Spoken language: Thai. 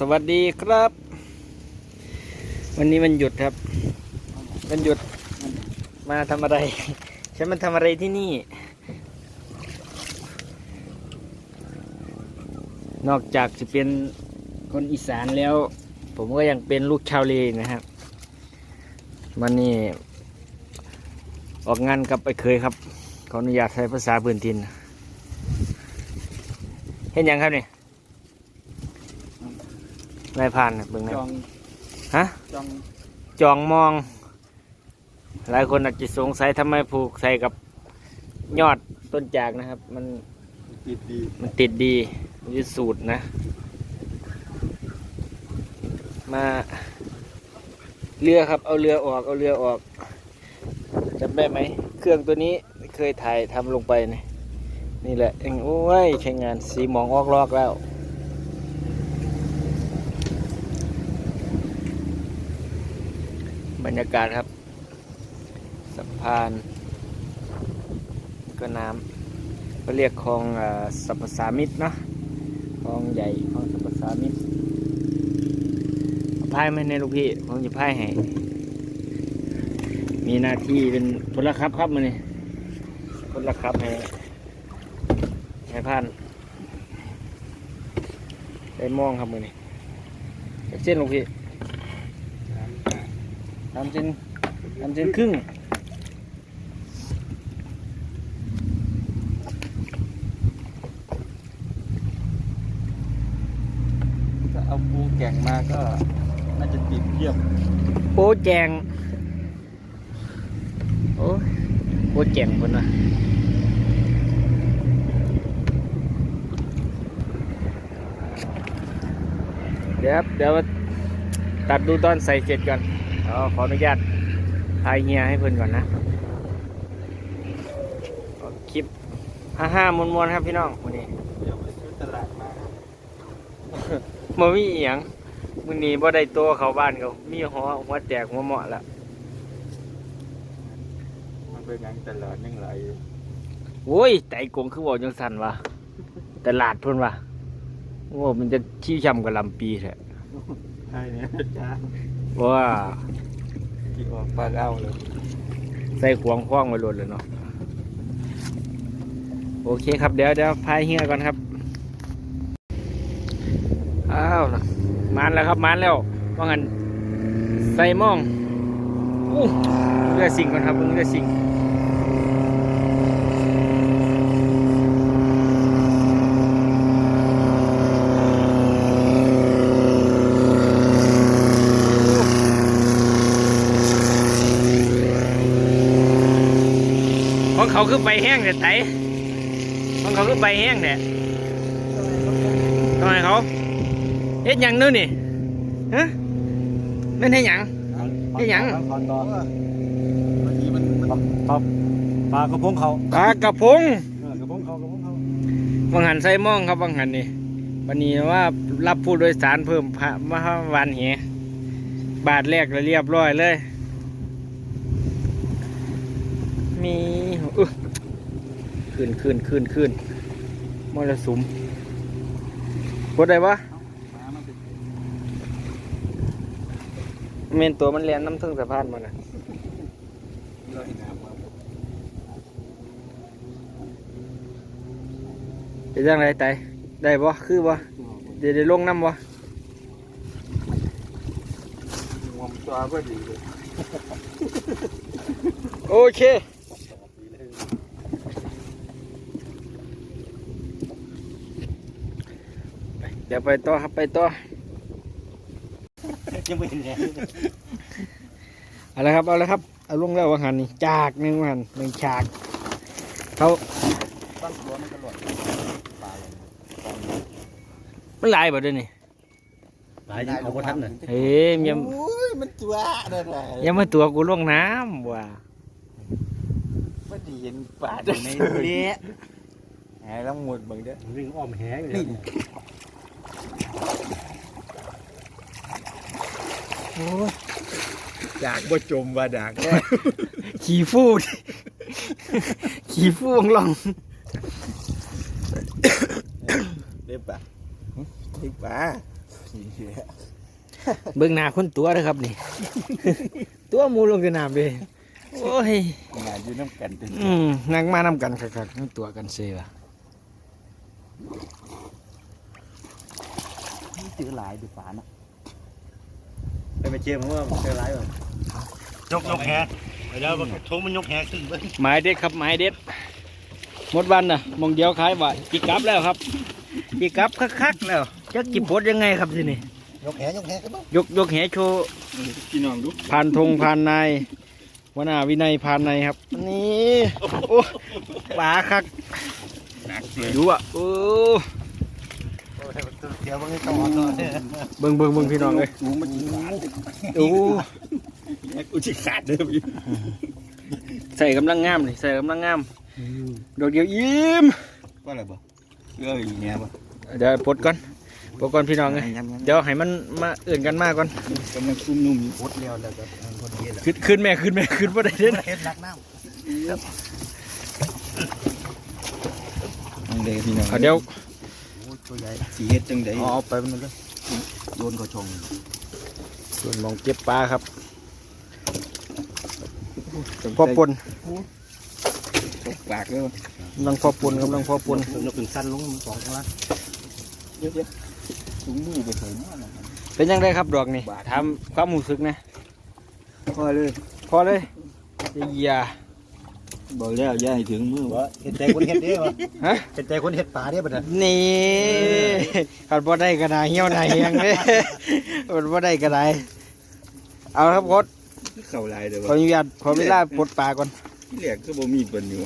สวัสดีครับ วันนี้มันหยุดครับ มันหยุดมาทำอะไร ฉันมันทำอะไรที่นี่ นอกจากจะเป็นคนอีสานแล้ว ผมก็ยังเป็นลูกชาวเลนะครับวันนี้ออกงานกับไปเคยครับ ขออนุญาตใช้ภาษาพื้นถิ่นเห็นยังครับเนี่ย นายผ่านน่ะเบิ่งหนะจองฮะ จองจองมอง หลายคนอาจจะสงสัยทำไมผูกใส่กับยอดต้นจากนะครับ มันติดดีมันติดดีมันยึดสูตรนะ มา เรือครับ เอาเรือออก เอาเรือออกจำได้ไหม เครื่องตัวนี้เคยถ่ายทำลงไปนี่นี่แหละเองโอ้ยใช้งานสีหมองออกลอกแล้ว บรรยากาศครับสะพานก็น้ำก็เรียกคลองสรรพสามิตรเนาะคลองใหญ่คลองสรรพสามิตรพายไหมในยลูกพี่ผมจะพายให้มีหน้าที่เป็นพลครับครับมันนี่พลครับให้ให้พันได้มองครับมือนี่เส้นลูกพี่ ทำเส้นทำเส้นครึ่งถ้าเอาปูแก่งมาก็น่าจะติดเยี่ยมโอ้แจงโอ้ยโอ้แจงคนนะเดี๋ยวครับเดี๋ยวตัดดูตอนใส่เสร็จก่อน เอาขออนุญาตถ่ายเฮียให้เพื่อนก่อนนะเอาคลิปห้าห้ามวนๆครับพี่น้องวันนี้เดี๋ยวไปซื้อตลาดมาบ่มีอีหยังมื้อนี้บ่ได้ตัวเข้าบ้านเขามีหัวหัวแตกหัวเหมาะละมันเป็นหยังตลาดยังไหลโอ้ยไตกงคือบอกจังสั่นวะตลาดเพิ่นวะโอ้มันจะชี้ช้ำกับลำปีแท้ใช่เนี่ย จ้าว่าที่ออกปลาเอาเลยใส่ขวางคว้างไว้โลดเลยเนาะโอเคครับเดี๋ยวเดี๋ยวพายเฮียก่อนครับอ้าวมานแล้วครับมานแล้วว่างั้นใส่หมองอู้เรือสิ่งก่อนครับเพิ่งเรือสิ่ง ของเขาคือใบแห้งเนี่ยไตของเขาคือใบแห้งเนี่ยทำไมเขาเฮ็ดหยังนู้นนี่ฮะนั่นเฮ็ดหยัง นี่หยังคอนดอนบาปลากระพงเขาปลากระพงเออกระพงเขากระพงเขาวังหันใส่มองครับวังหันนี่วันนี้ว่ารับผู้โดยสารเพิ่มพระมาวันเหบาทแรกเลยเรียบร้อยเลย มี ขึ้นขึ้นขึ้นขึ้นมรสุมกดได้ปะปลามันเป็นเมนตัวมันเลียนน้ำทึ่งสะพานมันนะลอยน้ำมาเป็นยังไงไตได้ปะคือปะเดี๋ยวได้ลงน้ำปะงวมตัวก็ดีเลยโอเค เดี๋ยวไปต่อครับไปต่อยังไม่เห็นแรงเอาละครับเอาละครับเอาลงแล้ววังหันนี่จากหนึ่งวังหันหนึ่งฉากเขาตั้งตัวมันก็หล่นปลาลงมันหลายบ่เด้วยวนี่หลายเอาพทันเลยเฮ้ยยังโอ้ยมันตัวได้ไงยังมาตัวกูลงน้ำว่ะไม่ได้เห็นปลาอยู่ในนี้แหมต้องหมดมึงเด้อวิ่งอ้อมแหงนี่ โอ้ยจากบ่จมว่าดากก็ขี่ฟูด ขี่ฟูงลองเด็บปะเด็บปะเบิ่งหน้าคนตัวนะครับนี่ ตัวหมูลงในน้ำเลยโอ้ยงานอยู่น้ำกันเป็นอืมนั่งมานำกันคักๆนั่งตัวกันเสี ยซื้อหลายดูฝานะไปไปเจอผมว่าเจอร้ายว่ะยกยกแฮเดี๋ยวทงมันยกแฮขึ้นเบิ้งหมายเด็ดครับหมายเด็ดหมดวันน่ะมองเดียวขายว่าจีกลับแล้วครับจีกลับคักๆแล้วจะกิบปดยังไงครับทีนี่ยกแฮยกแฮขึ้นบ้างยกยกแหโชว์พี่น้องดูผ่านธงผ่านนายหัวหน้าวินัยผ่านนายครับนี่โอ้ปลาคักหนักเลยดูอะโอ้ เดี๋ยวมันก็ต้องอ่อนเลยเบิ่งเบิ่งเบิ่งพี่น้องเลยกูมันขาดโอ้กูจะขาดเด้อพี่ใส่กำลังงามนี่ใส่กำลังงามดอกเดียวยิ้มว่าอะไรบ่เอ้ยเนี่ยบ่เดี๋ยวปลดก่อนปลดก่อนพี่น้องเลยเดี๋ยวให้มันมาเอื่นกันมากก่อนกำลังคุ้มนุ่มพดเร็วแล้วก็คนเย็นและขึ้นขึ้นแม่ขึ้นแม่ขึ้นบ่ได้เด้อเฮ็ดรักน้อันเดพี่น้องเอาเดี๋ยว ตัวใหญ่สีเฮ็ดจังได๋เอาไปมันเลยโยนเขาชงส่วนมองเก็บปลาครับพอปนตกปากเลยกำลังพอปนกำลังพอปนยกถึงสั้นลงสองข้างล่างเยอะๆถุงมือไปใส่หน้าน่ะเป็นยังไงครับดอกนี่ถามความรู้สึกนะพอเลย พอเลยอย่า บอกแล้วอย่าให้ถึงมือว่าเห็นใจคนเฮ็ดเด้วะฮะเป็นใจคนเฮ็ดป่าเด้บัดนั้นนี่ขัดบ่ได้ก็ได้เหี่ยวได้เฮียงเด้ขัดบ่ได้ก็ได้เอาละครับโคดเข้าลายเด้อขออนุญาตขอเวลาปลดปลาก่อนที่แรกก็บ่มีเปิ้นอยู่